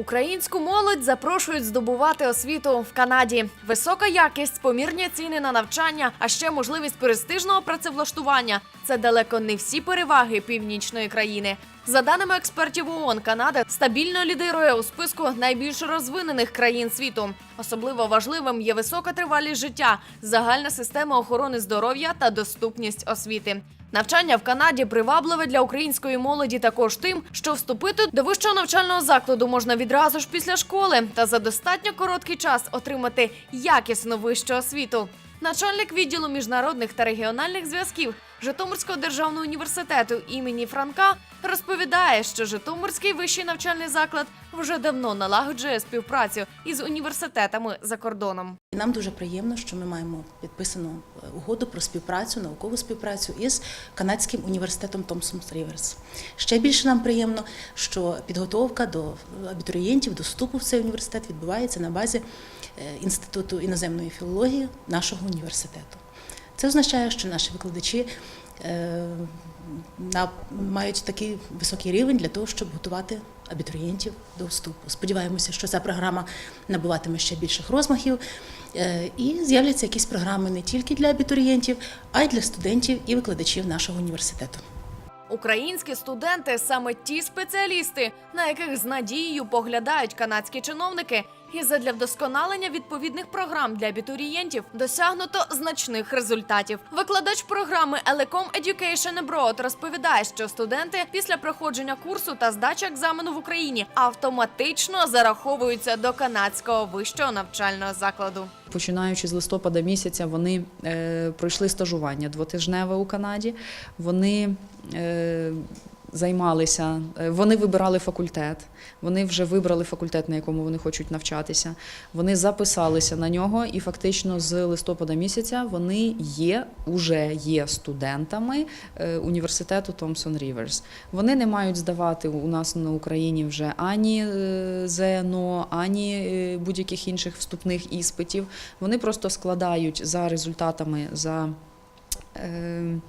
Українську молодь запрошують здобувати освіту в Канаді. Висока якість, помірні ціни на навчання, а ще можливість престижного працевлаштування це далеко не всі переваги північної країни. За даними експертів ООН, Канада стабільно лідирує у списку найбільш розвинених країн світу. Особливо важливим є висока тривалість життя, загальна система охорони здоров'я та доступність освіти. Навчання в Канаді привабливе для української молоді також тим, що вступити до вищого навчального закладу можна відразу ж після школи та за достатньо короткий час отримати якісну вищу освіту. Начальник відділу міжнародних та регіональних зв'язків Житомирського державного університету імені Франка розповідає, що Житомирський вищий навчальний заклад вже давно налагоджує співпрацю із університетами за кордоном. Нам дуже приємно, що ми маємо підписану е, угоду про співпрацю, наукову співпрацю із канадським університетом Thomson Rivers. Ще більше нам приємно, що підготовка до абітурієнтів до вступу в цей університет відбувається на базі Інституту іноземної філології нашого університету. Це означає, що наші викладачі е, мають такий високий рівень для того, щоб готувати абітурієнтів до вступу. Сподіваємося, що ця програма набуватиме ще більших розмахів, е, і з'являться якісь програми не тільки для абітурієнтів, а й для студентів і викладачів нашого університету. Українські студенти саме ті спеціалісти, на яких з надією поглядають канадські чиновники. І задля вдосконалення відповідних програм для абітурієнтів досягнуто значних результатів. Викладач програми Elecom Education Abroad розповідає, що студенти після проходження курсу та здачі екзамену в Україні автоматично зараховуються до канадського вищого навчального закладу. Починаючи з листопада місяця, вони е, пройшли стажування двотижневе у Канаді. Вони е, займалися, е, вони вибирали факультет. Вони вже вибрали факультет, на якому вони хочуть навчатися. Вони записалися на нього, і фактично з листопада місяця вони є уже є студентами е, університету Thomson Rivers. Вони не мають здавати у нас на Україні вже ані е, ЗНО, ані будь-яких інших вступних іспитів. Вони просто складають за результатами за. е,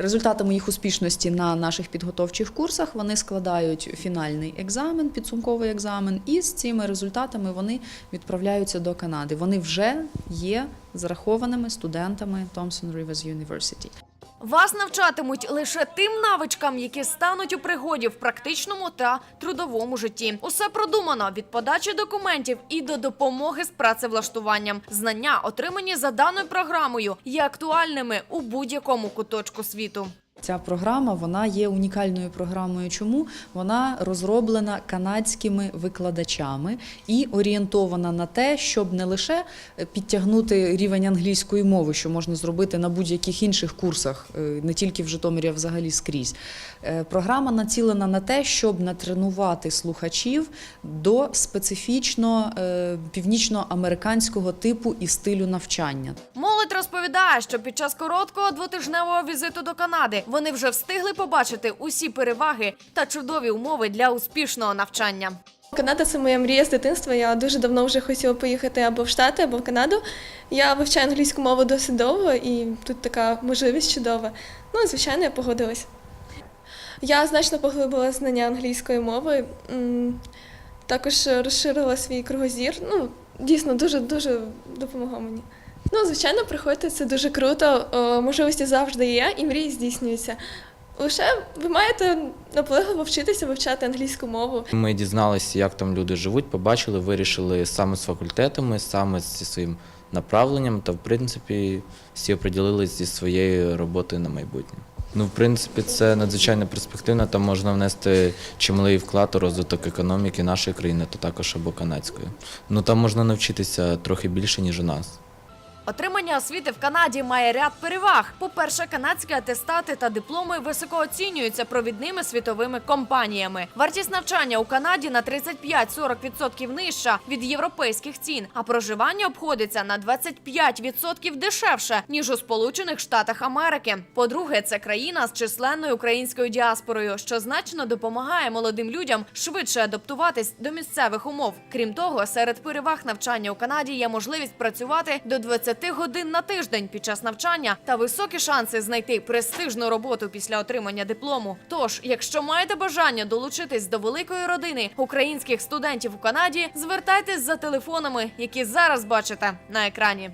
Результатами їх успішності на наших підготовчих курсах вони складають фінальний екзамен, підсумковий екзамен, і з цими результатами вони відправляються до Канади. Вони вже є зарахованими студентами Thompson Rivers University. Вас навчатимуть лише тим навичкам, які стануть у пригоді в практичному та трудовому житті. Усе продумано від подачі документів і до допомоги з працевлаштуванням. Знання, отримані за даною програмою, є актуальними у будь-якому куточку світу. Ця програма вона є унікальною програмою. Чому вона розроблена канадськими викладачами і орієнтована на те, щоб не лише підтягнути рівень англійської мови, що можна зробити на будь-яких інших курсах, е, не тільки в Житомирі, а взагалі скрізь. Е, Програма націлена на те, щоб натренувати слухачів до специфічно е, північноамериканського типу і стилю навчання. Молодь розповідає, що під час короткого двотижневого візиту до Канади вони вже встигли побачити усі переваги та чудові умови для успішного навчання. Канада це моя мрія з дитинства. Я дуже давно вже хотіла поїхати або в Штати, або в Канаду. Я вивчаю англійську мову досить довго, і тут така можливість чудова. Ну, звичайно, я погодилась. Я значно поглибила знання англійської мови, також розширила свій кругозір. Ну, дійсно, дуже дуже допомогло мені. Ну, звичайно, приходьте, це дуже круто. Можливості завжди є, і мрії здійснюються. Лише ви маєте наполегливо вчитися вивчати англійську мову. Ми дізналися, як там люди живуть, побачили, вирішили саме з факультетами, саме зі своїм направленням, та в принципі всі оприділились зі своєю роботою на майбутнє. Ну, в принципі, це надзвичайно перспективно. Там можна внести чималий вклад у розвиток економіки нашої країни, та також або канадської. Ну там можна навчитися трохи більше, ніж у нас. Отримання освіти в Канаді має ряд переваг. По-перше, канадські атестати та дипломи високо оцінюються провідними світовими компаніями. Вартість навчання у Канаді на 35-40% нижча від європейських цін, а проживання обходиться на 25% дешевше ніж у Сполучених Штатах Америки. По-друге, це країна з численною українською діаспорою, що значно допомагає молодим людям швидше адаптуватись до місцевих умов. Крім того, серед переваг навчання у Канаді є можливість працювати до 20 20 годин на тиждень під час навчання та високі шанси знайти престижну роботу після отримання диплому. Тож, якщо маєте бажання долучитись до великої родини українських студентів у Канаді, звертайтесь за телефонами, які зараз бачите на екрані.